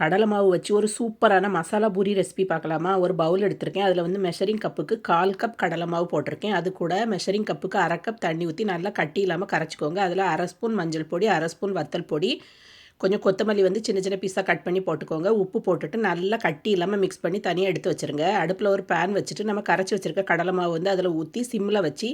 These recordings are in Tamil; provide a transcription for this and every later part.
கடலை மாவு வச்சு ஒரு சூப்பரான மசாலா பூரி ரெசிபி பார்க்கலாமா? ஒரு பவுல் எடுத்திருக்கேன். அதில் வந்து மெஷரிங் கப்புக்கு கால் கப் கடலை மாவு போட்டிருக்கேன். அது கூட மெஷரிங் கப்புக்கு அரை கப் தண்ணி ஊற்றி நல்லா கட்டி இல்லாமல் கரைச்சிக்கோங்க. அதில் அரை ஸ்பூன் மஞ்சள் பொடி அரை ஸ்பூன் வத்தல் பொடி கொஞ்சம் கொத்தமல்லி வந்து சின்ன சின்ன பீஸாக கட் பண்ணி போட்டுக்கோங்க. உப்பு போட்டுட்டு நல்லா கட்டி இல்லாமல் மிக்ஸ் பண்ணி தனியாக எடுத்து வச்சுருங்க. அடுப்பில் ஒரு பேன் வச்சுட்டு நம்ம கரைச்சி வச்சுருக்க கடலை மாவு வந்து அதில் ஊற்றி சிம்மில் வச்சு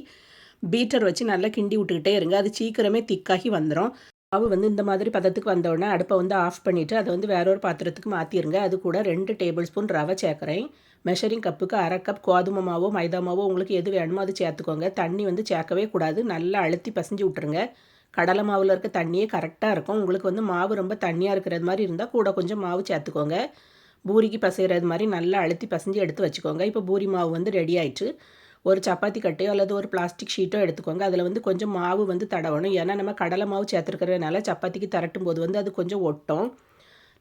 பீட்டர் வச்சு நல்லா கிண்டி விட்டுக்கிட்டே இருங்க. அது சீக்கிரமே திக்காகி வந்துடும் மாவு வந்து இந்த மாதிரி பதத்துக்கு வந்தோடனே அடுப்பை வந்து ஆஃப் பண்ணிவிட்டு அதை வந்து வேற ஒரு பாத்திரத்துக்கு மாற்றிருங்க அது கூட ரெண்டு டேபிள் ஸ்பூன் ரவை சேர்க்குறேன். மெஷரிங் கப்புக்கு அரை கப் கோதுமை மாவோ மைதா மாவோ உங்களுக்கு எது வேணுமோ அது சேர்த்துக்கோங்க. தண்ணி வந்து சேர்க்கவே கூடாது. நல்லா அழுத்தி பசஞ்சு விட்ருங்க கடலை மாவில் இருக்க தண்ணியே கரெக்டாக இருக்கும். உங்களுக்கு வந்து மாவு ரொம்ப தண்ணியாக இருக்கிறது மாதிரி இருந்தால் கூட கொஞ்சம் மாவு சேர்த்துக்கோங்க. பூரிக்கு பசைகிறது மாதிரி நல்லா அழுத்தி பசஞ்சு எடுத்து வச்சுக்கோங்க. இப்போ பூரி மாவு வந்து ரெடி ஆயிடுச்சு ஒரு சப்பாத்தி கட்டையோ அல்லது ஒரு பிளாஸ்டிக் ஷீட்டோ எடுத்துக்கோங்க. அதில் வந்து கொஞ்சம் மாவு வந்து தடவணும். ஏன்னா நம்ம கடலை மாவு சேர்த்துருக்கிறதுனால சப்பாத்திக்கு திரட்டும் போது வந்து அது கொஞ்சம் ஒட்டும்.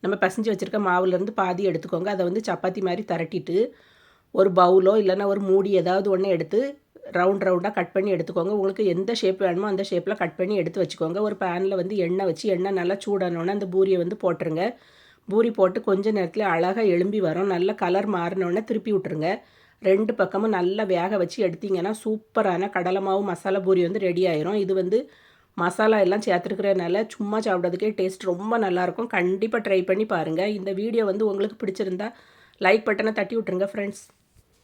நம்ம பசஞ்சு வச்சுருக்க மாவுலேருந்து பாதி எடுத்துக்கோங்க. அதை வந்து சப்பாத்தி மாதிரி திரட்டிட்டு ஒரு பவுலோ இல்லைன்னா ஒரு மூடி ஏதாவது ஒன்று எடுத்து ரவுண்ட் ரவுண்டாக கட் பண்ணி எடுத்துக்கோங்க. உங்களுக்கு எந்த ஷேப் வேணுமோ அந்த ஷேப்பில் கட் பண்ணி எடுத்து வச்சுக்கோங்க. ஒரு பேனில் வந்து எண்ணெய் வச்சு எண்ணெய் நல்லா சூடானோடனே அந்த பூரியை வந்து போட்டுருங்க. பூரி போட்டு கொஞ்சம் நேரத்தில் அழகாக எலும்பி வரும். நல்ல கலர் மாறினோடனே திருப்பி விட்டுருங்க. ரெண்டு பக்கமும் நல்லா வேக வச்சு எடுத்திங்கன்னா சூப்பரான கடலை மாவு மசாலா பூரி வந்து ரெடி ஆயிரும். இது வந்து மசாலா எல்லாம் சேர்த்துருக்கிறதுனால சும்மா சாப்பிட்றதுக்கே டேஸ்ட் ரொம்ப நல்லாயிருக்கும். கண்டிப்பாக ட்ரை பண்ணி பாருங்கள் இந்த வீடியோ வந்து உங்களுக்கு பிடிச்சிருந்தா லைக் பட்டனை தட்டி விட்ருங்க ஃப்ரெண்ட்ஸ்